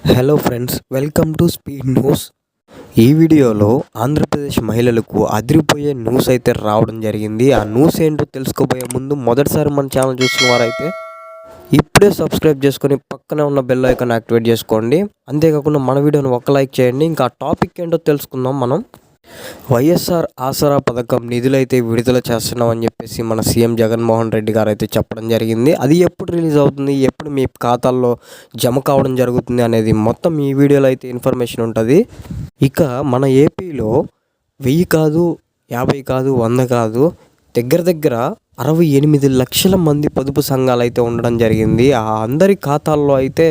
Hello friends welcome to speed news ఈ వీడియోలో ఆంధ్రప్రదేశ్ మహిళలకు అదిరిపోయే న్యూస్ అయితే రావడం జరిగింది. ఆ న్యూస్ ఏంటో తెలుసుకోబోయే ముందు మొదటిసారి మన ఛానల్ చూసిన వారైతే ఇప్పుడే సబ్స్క్రైబ్ చేసుకొని పక్కనే ఉన్న బెల్ ఐకాన్ యాక్టివేట్ చేసుకోండి. అంతేకాకుండా మన వీడియోని ఒక లైక్ చేయండి. ఇంకా టాపిక్ ఏంటో తెలుసుకుందాం మనం. వైఎస్ఆర్ ఆసరా పథకం నిధులైతే విడుదల చేస్తున్నామని చెప్పేసి మన సీఎం జగన్మోహన్ రెడ్డి గారు అయితే చెప్పడం జరిగింది. అది ఎప్పుడు రిలీజ్ అవుతుంది? ఎప్పుడు మీ ఖాతాల్లో జమ కావడం జరుగుతుంది అనేది మొత్తం ఈ వీడియోలో అయితే ఇన్ఫర్మేషన్ ఉంటుంది. ఇక మన ఏపీలో వెయ్యి కాదు యాభై కాదు వంద కాదు దగ్గర దగ్గర అరవై ఎనిమిది లక్షల మంది పొదుపు సంఘాలు అయితే ఉండడం జరిగింది. ఆ అందరి ఖాతాల్లో అయితే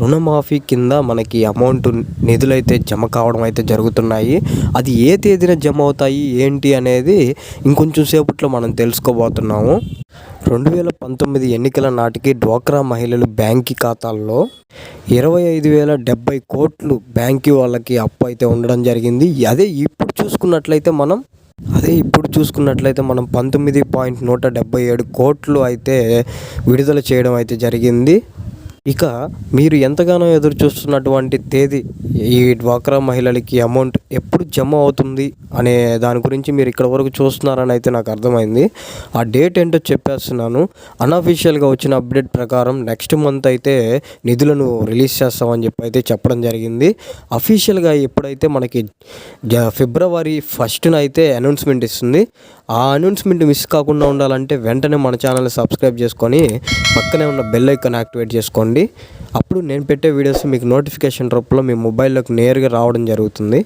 రుణమాఫీ కింద మనకి అమౌంట్ నిధులైతే జమ కావడం అయితే జరుగుతున్నాయి. అది ఏ తేదీన జమ అవుతాయి ఏంటి అనేది ఇంకొంచెం సేపట్లో మనం తెలుసుకోబోతున్నాము. రెండు వేల పంతొమ్మిది ఎన్నికల నాటికి డ్వాక్రా మహిళలు బ్యాంకి ఖాతాల్లో ఇరవై ఐదు వేల డెబ్బై కోట్లు బ్యాంకి వాళ్ళకి అప్పు అయితే ఉండడం జరిగింది. అదే ఇప్పుడు చూసుకున్నట్లయితే మనం అదే ఇప్పుడు చూసుకున్నట్లయితే మనం పంతొమ్మిది పాయింట్ నూట డెబ్బై ఏడు కోట్లు అయితే విడుదల చేయడం అయితే జరిగింది. ఇక మీరు ఎంతగానో ఎదురు చూస్తున్నటువంటి తేదీ ఈ డ్వాక్రా మహిళలకి అమౌంట్ ఎప్పుడు జమ అవుతుంది? అనే దాని గురించి మీరు ఇక్కడ వరకు చూస్తున్నారని అయితే నాకు అర్థమైంది. ఆ డేట్ ఏంటో చెప్పేస్తున్నాను. అన్అఫీషియల్గా వచ్చిన అప్డేట్ ప్రకారం నెక్స్ట్ మంత్ అయితే నిధులను రిలీజ్ చేస్తామని చెప్పి అయితే చెప్పడం జరిగింది. అఫీషియల్గా ఎప్పుడైతే మనకి జ ఫిబ్రవరి ఫస్ట్న అయితే అనౌన్స్మెంట్ ఇస్తుంది. ఆ అనౌన్స్మెంట్ మిస్ కాకుండా ఉండాలంటే వెంటనే మన ఛానల్ని సబ్స్క్రైబ్ చేసుకొని పక్కనే ఉన్న బెల్ ఐకాన్ యాక్టివేట్ చేసుకోండి. అప్పుడు నేను పెట్టే వీడియోస్ మీకు నోటిఫికేషన్ రూపంలో మీ మొబైల్లోకి నేరుగా రావడం జరుగుతుంది.